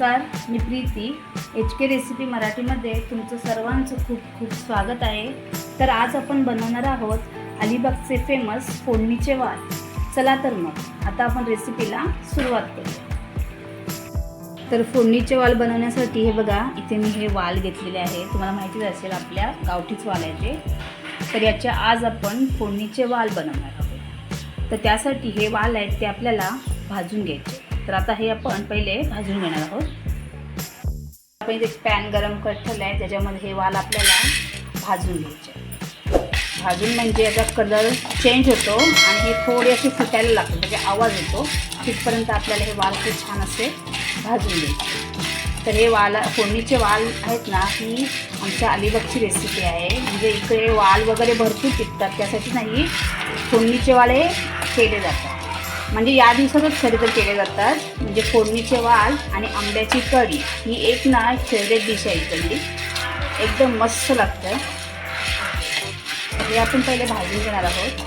नमस्कार मी Preeti. H K recipe मराठीमध्ये तुमचं सर्वांचं खूप खूप स्वागत आहे. तर आज आपण बनवणार आहोत अलिबागचे फेमस फोडणीचे वाल. चला तर मग आता आपण रेसिपीला सुरुवात करू तर फोडणीचे वाल बनवण्यासाठी हे बघा इथे मी हे वाल घेतलेले आहे. तुम्हाला माहितीच असेल आपल्या गावठीच वाल आहे ते. तर याच्या आज आपण फोडणीचे वाल बनवणार आहोत. तर त्यासाठी हे वाल आहेत ते आपल्याला भाजून घ्यायचे. तर आता हे आपण पहिले भाजून घेणार आहोत. आपण इथे पॅन गरम करत ठेवलं आहे त्याच्यामध्ये हे वाल आपल्याला भाजून घ्यायचे. भाजून म्हणजे याचा कलर चेंज होतो आणि हे थोडे असे फुटायला लागतं म्हणजे आवाज येतो. तिथपर्यंत आपल्याला हे वाल खूप छान असे भाजून घ्यायचे. तर हे वाल फोडणीचे वाल आहेत ना ही आमच्या अलिबागची रेसिपी आहे. म्हणजे इकडे वाल वगैरे भरपूर पिकतात त्यासाठी नाही फोडणीचे वाल हे केले जातात. म्हणजे या दिवसातच खरे तर केले जातात. म्हणजे फोडणीचे वाल आणि आंब्याची कढी ही एक ना फेवरेट डिश आहे इकडली. एकदम मस्त लागतं. हे आपण पहिले भाजून घेणार आहोत.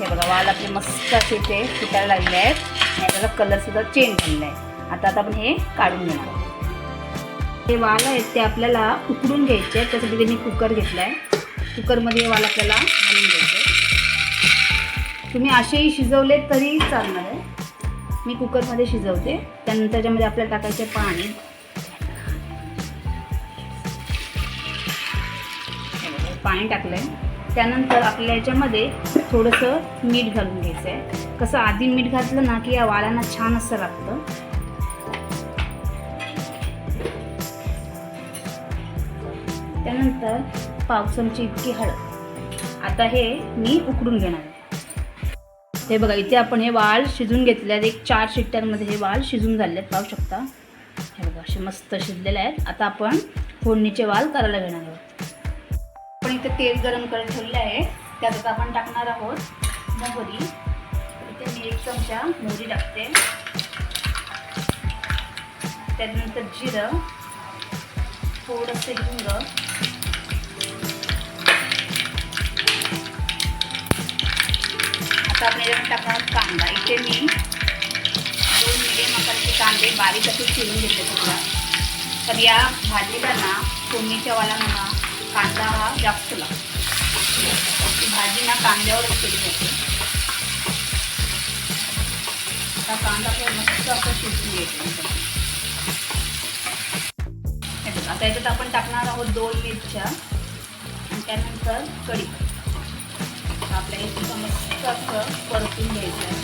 हे बघा वाल आपले मस्त असे ते फुटायला लागले आहेत. आणि त्याचा कलरसुद्धा चेंज झालेला आहे. आता आता आपण हे काढून घेणार आहोत. हे वाल आहेत ते आपल्याला उकडून घ्यायचे आहेत. त्यासाठी त्यांनी मी कुकर घेतला आहे कुकरमध्ये हे वाल आपल्याला घालून घ्यायचे तुम्ही असेही शिजवले तरी चालणार आहे. मी कुकरमध्ये शिजवते. त्यानंतर त्याच्यामध्ये आपल्याला टाकायचे पाणी. पाणी टाकलं आहे त्यानंतर आपल्या याच्यामध्ये थोडंसं मीठ घालून घ्यायचं आहे कसं आधी मीठ घातलं ना की या वालांना छान असं लागतं. त्यानंतर पाव चमची इतकी हळद. आता हे मी उकडून घेणार आहे. हे बघा इथे आपण हे वाळ शिजून घेतले आहेत. एक चार शिट्ट्यांमध्ये हे वाल शिजून झाले आहेत. पाहू शकता. हे बघा असे मस्त शिजलेले आहेत. आता आपण फोडणीचे वाल करायला घेणार आहोत. आपण इथे तेल गरम करत ठेवले आहे. त्यात आता आपण टाकणार आहोत मोहरी. इथे मी एक चमचा मोहरी टाकते. त्यानंतर जिरं. थोडंसं हिंग. आता आपण टाकणार कांदा. इथे मी दोन मिडियम आकाराचे कांदे बारीक असे चिरून घेतले सुद्धा तर या भाजीला ना फोडणीच्या वालांना म्हणा कांदा हा जास्त लागतो. भाजी ना कांद्यावरच केली जाते. आता कांदा मस्त असं शिजून घ्यायचं त्याच्यात आता याच्यात आपण टाकणार आहोत दोन मिरच्या. त्यानंतर कढी. आपल्याला हे मस्त असं परतून घ्यायचं आहे.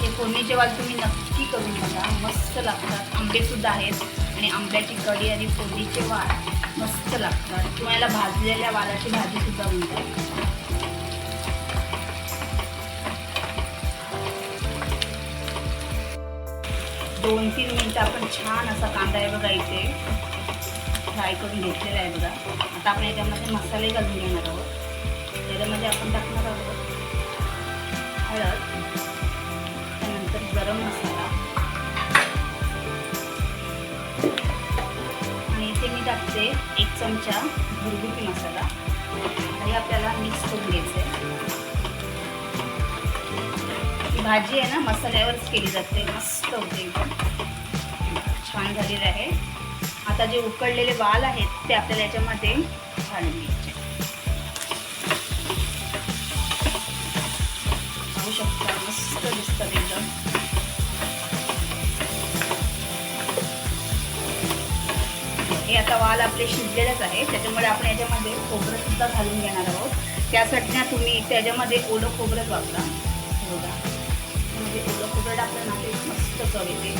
हे फोडणीचे वाल तुम्ही नक्की करून बघा. मस्त लागतात. आंबेसुद्धा आहेत. आणि आंब्याची कढी आणि फोडणीचे वाल मस्त लागतात. किंवा याला भाजलेल्या वालाची भाजीसुद्धा म्हणतात. दोन तीन मिनटं आपण छान असा कांदा आहे बघा इथे. फ्राय करून घेतलेला आहे बघा. आता आपण याच्यामध्ये मसाले घालून घेणार आहोत. त्याच्यामध्ये आपण टाकणार आहोत हळद त्यानंतर गरम मसाला. आणि इथे मी टाकते एक चमचा घरगुती मसाला. हे आपल्याला मिक्स करून घ्यायचं आहे भाजी आहे ना मसाल्यावरच केली जाते. मस्त होते. एकदम छान झालेलं आहे. आता जे उकडलेले वाल आहेत ते आपल्याला याच्यामध्ये घालून घ्यायचे. पाहू शकता मस्त दिसतात एकदम. हे आता वाल आपले शिजलेलेच आहे. त्याच्यामुळे आपण याच्यामध्ये खोबरं सुद्धा घालून घेणार आहोत. त्यासाठी ना तुम्ही त्याच्यामध्ये ओलं खोबरंच वापरा. बघा. म्हणजे ओलं खोबरं टाकलं ना ते मस्त चव येते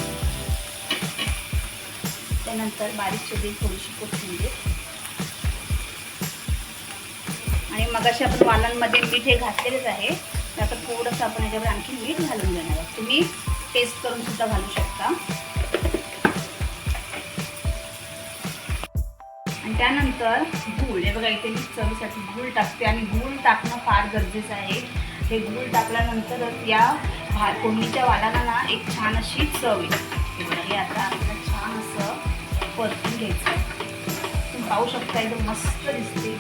त्यानंतर बारीक चिरली थोडीशी कोथिंबीर. आणि मग अशा आपण वालांमध्ये मीठ हे घातलेलंच आहे. तर आता थोडंसं आपण याच्यावर आणखी मीठ घालून घेणार आहोत. तुम्ही टेस्ट करून सुद्धा घालू शकता. आणि त्यानंतर गूळ. हे बघा इथे मी चवीसाठी गूळ टाकते. आणि गूळ टाकणं फार गरजेचं आहे. हे गूळ टाकल्यानंतरच या भा फोडणीच्या वादाला ना एक छान अशी चव येईल हे आता आपल्याला छान असं परतून घ्यायचं तुम्ही पाहू शकता एकदम मस्त दिसते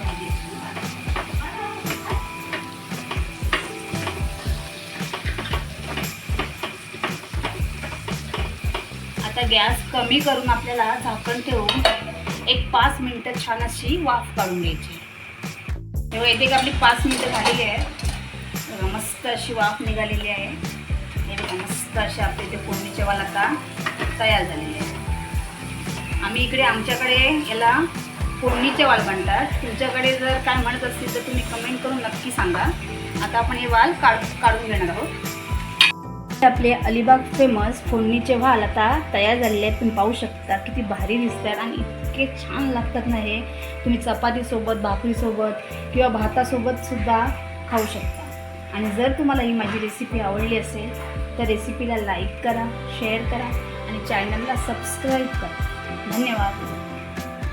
आता गॅस कमी करून आपल्याला झाकण ठेवून एक पाच मिनटं छान अशी वाफ काढून घ्यायची. तेव्हा इथे का आपली पाच मिनटं झालेली आहे. बघा मस्त अशी वाफ निघालेली आहे. हे बघा मस्त अशी आपली इथे फोडणीचे वाल आता तयार झालेली आहे. आम्ही इकडे आमच्याकडे याला फोडणीचे वाल म्हणतात. तुमच्याकडे जर काय म्हणत असतील तर तुम्ही कमेंट करून नक्की सांगा. आता आपण हे वाल काढ काढून घेणार आहोत. आपले अलिबाग फेमस फोडणीचे वाल आता तयार झालेले आहेत. तुम्ही पाहू शकता किती भारी दिसतात आणि इतके छान लागतात ना हे. तुम्ही चपातीसोबत भाकरीसोबत किंवा भातासोबत सुद्धा खाऊ शकता. आणि जर तुम्हाला ही माझी रेसिपी आवडली असेल तर रेसिपीला लाईक करा शेअर करा आणि चॅनलला सबस्क्राईब करा. धन्यवाद.